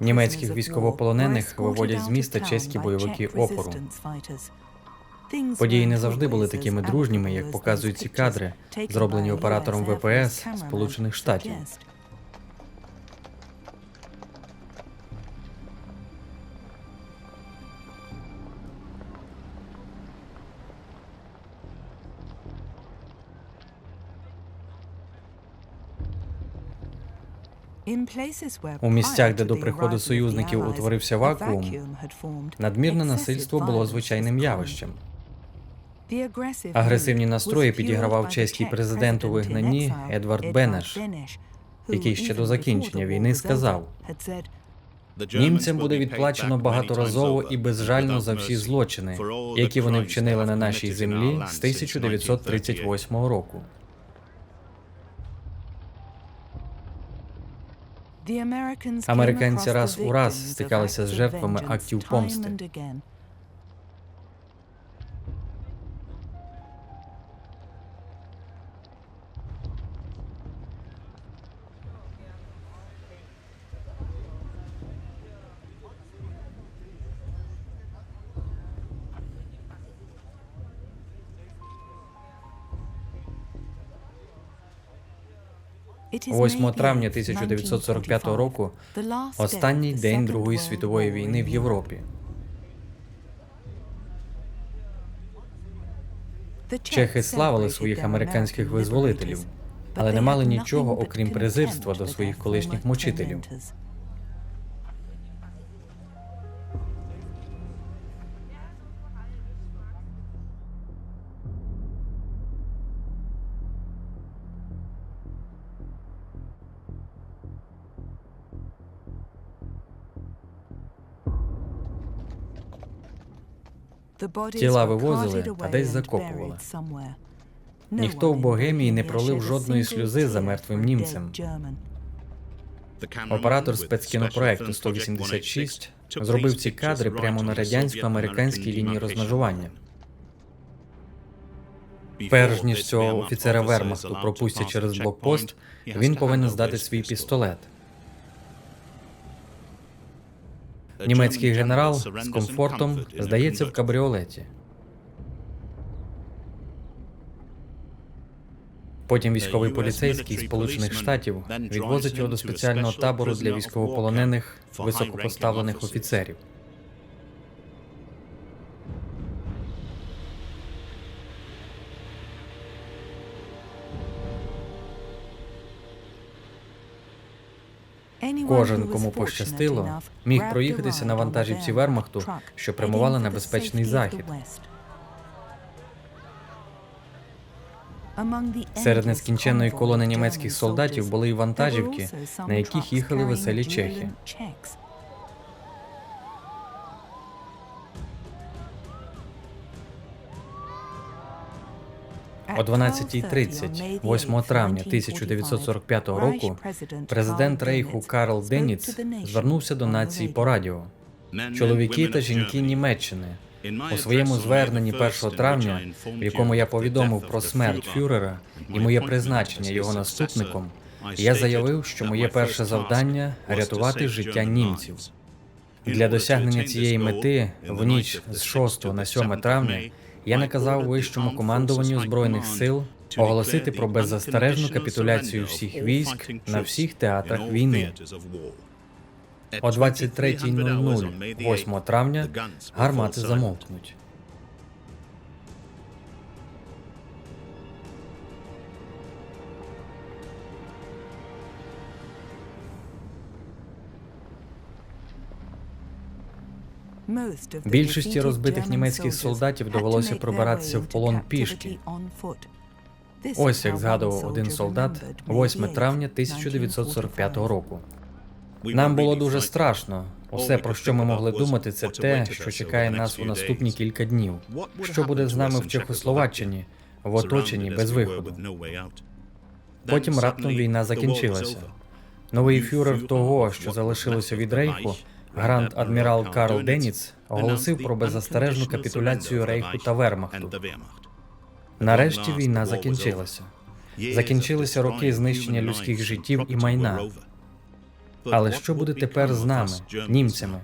Німецьких військовополонених виводять з міста чеські бойовики опору. Події не завжди були такими дружніми, як показують ці кадри, зроблені оператором ВПС Сполучених Штатів. У місцях, де до приходу союзників утворився вакуум, Надмірне насильство було звичайним явищем. Агресивні настрої підігравав чеський президент у вигнанні Едвард Бенеш, який ще до закінчення війни сказав: німцям буде відплачено багаторазово і безжально за всі злочини, які вони вчинили на нашій землі з 1938 року. Американці раз у раз стикалися з жертвами актів помсти. Восьмого травня 1945 року останній день Другої світової війни в Європі. Чехи славили своїх американських визволителів, але не мали нічого, окрім презирства до своїх колишніх мучителів. Тіла вивозили, а десь закопували. Ніхто в Богемії не пролив жодної сльози за мертвим німцем. Оператор спецкінопроекту 186 зробив ці кадри прямо на радянсько-американській лінії розмежування. Перш ніж цього офіцера Вермахту пропустять через блокпост, він повинен здати свій пістолет. Німецький генерал з комфортом здається в кабріолеті. Потім військовий поліцейський Сполучених Штатів відвозить його до спеціального табору для військовополонених високопоставлених офіцерів. Кожен, кому пощастило, міг проїхатися на вантажівці Вермахту, що прямували на безпечний захід. Серед нескінченної колони німецьких солдатів були й вантажівки, на яких їхали веселі чехи. О 12.30, 8 травня 1945 року, президент Рейху Карл Деніц звернувся до нації по радіо. Чоловіки та жінки Німеччини у своєму зверненні 1 травня, в якому я повідомив про смерть фюрера і моє призначення його наступником, я заявив, що моє перше завдання рятувати життя німців. Для досягнення цієї мети в ніч з 6 на 7 травня я наказав вищому командуванню збройних сил оголосити про беззастережну капітуляцію всіх військ на всіх театрах війни. О 23.00 8 травня гармати замовкнуть. Більшості розбитих німецьких солдатів довелося пробиратися в полон пішки. Ось як згадував один солдат 8 травня 1945 року. Нам було дуже страшно. Усе, про що ми могли думати, це те, що чекає нас у наступні кілька днів. Що буде з нами в Чехословаччині, в оточенні без виходу. Потім раптом війна закінчилася. Новий фюрер того, що залишилося від рейху, гранд адмірал Карл Деніц, оголосив про беззастережну капітуляцію рейху та вермахту. Нарешті війна закінчилася. Закінчилися роки знищення людських життів і майна. Але що буде тепер з нами, німцями?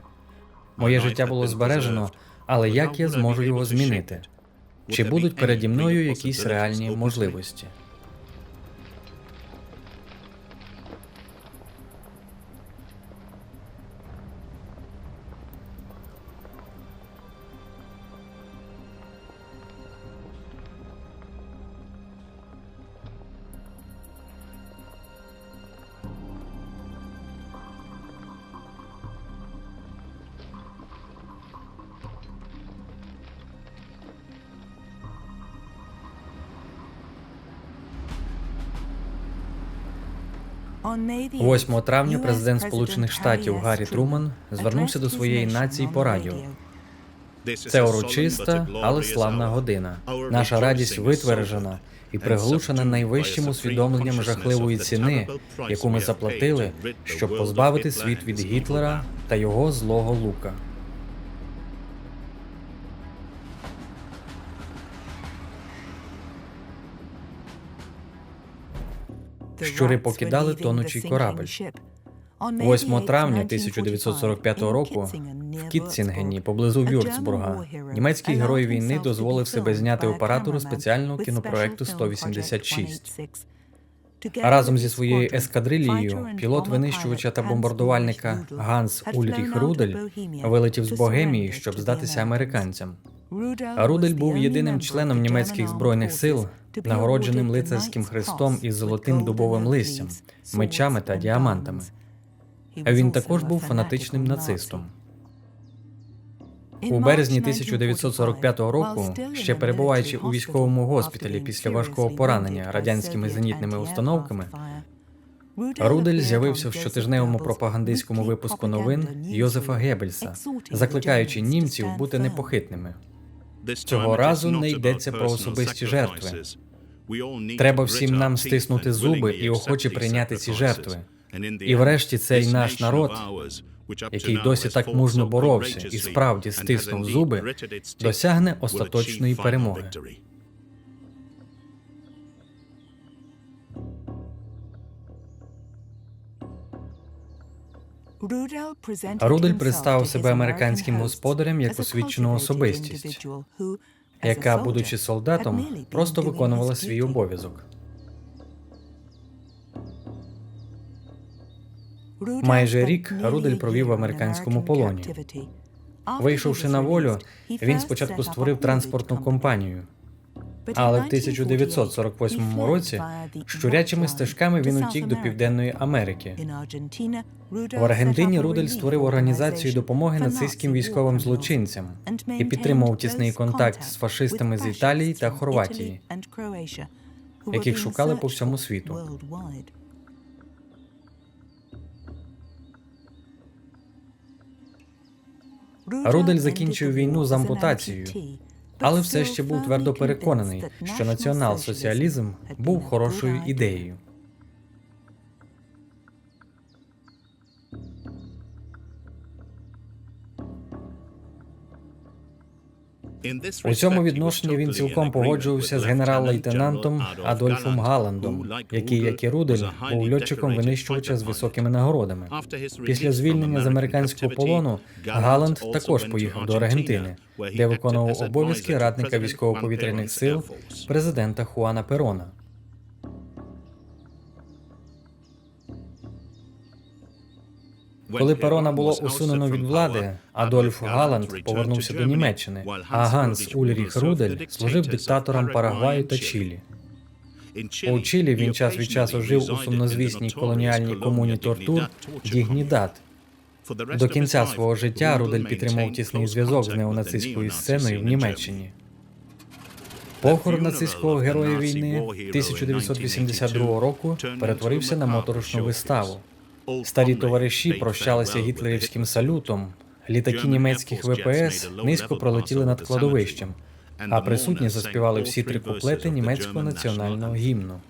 Моє життя було збережено, але як я зможу його змінити? Чи будуть переді мною якісь реальні можливості? 8 травня президент Сполучених Штатів Гаррі Труман звернувся до своєї нації по радіо. Це урочиста, але славна година. Наша радість витверджена і приглушена найвищим усвідомленням жахливої ціни, яку ми заплатили, щоб позбавити світ від Гітлера та його злого лука. Щури покидали тонучий корабель. 8 травня 1945 року в Кітцінгені поблизу Вюрцбурга німецький герой війни дозволив себе зняти оператору спеціального кінопроекту 186. А разом зі своєю ескадрильєю пілот винищувача та бомбардувальника Ганс Ульріх Рудель вилетів з Богемії, щоб здатися американцям. Рудель був єдиним членом німецьких збройних сил, нагородженим лицарським хрестом із золотим дубовим листям, мечами та діамантами. А він також був фанатичним нацистом. У березні 1945 року, ще перебуваючи у військовому госпіталі після важкого поранення радянськими зенітними установками, Рудель з'явився в щотижневому пропагандистському випуску новин Йозефа Геббельса, закликаючи німців бути непохитними. Цього разу не йдеться про особисті жертви. Треба всім нам стиснути зуби і охоче прийняти ці жертви. І врешті цей наш народ, який досі так мужно боровся і справді стиснув зуби, досягне остаточної перемоги. Рудель представив себе американським господарем як освічену особистість, яка, будучи солдатом, просто виконувала свій обов'язок. Майже рік Рудель провів в американському полоні. Вийшовши на волю, він спочатку створив транспортну компанію, але в 1948 році щурячими стежками він утік до Південної Америки. В Аргентині Рудель створив організацію допомоги нацистським військовим злочинцям і підтримував тісний контакт з фашистами з Італії та Хорватії, яких шукали по всьому світу. Рудель закінчив війну з ампутацією, але все ще був твердо переконаний, що націонал-соціалізм був хорошою ідеєю. У цьому відношенні він цілком погоджувався з генерал-лейтенантом Адольфом Галандом, який, як і Рудель, був льотчиком винищувача з високими нагородами. Після звільнення з американського полону Галанд також поїхав до Аргентини, де виконував обов'язки радника військово-повітряних сил президента Хуана Перона. Коли Перона було усунено від влади, Адольф Галанд повернувся до Німеччини, а Ганс Ульріх Рудель служив диктатором Парагваю та Чилі. У Чилі він час від часу жив у сумнозвісній колоніальній комуні Тортур Дігнідат. До кінця свого життя Рудель підтримав тісний зв'язок з неонацистською сценою в Німеччині. Похорон нацистського героя війни 1982 року перетворився на моторошну виставу. Старі товариші прощалися гітлерівським салютом. Літаки німецьких ВПС низько пролетіли над кладовищем, а присутні заспівали всі три куплети німецького національного гімну.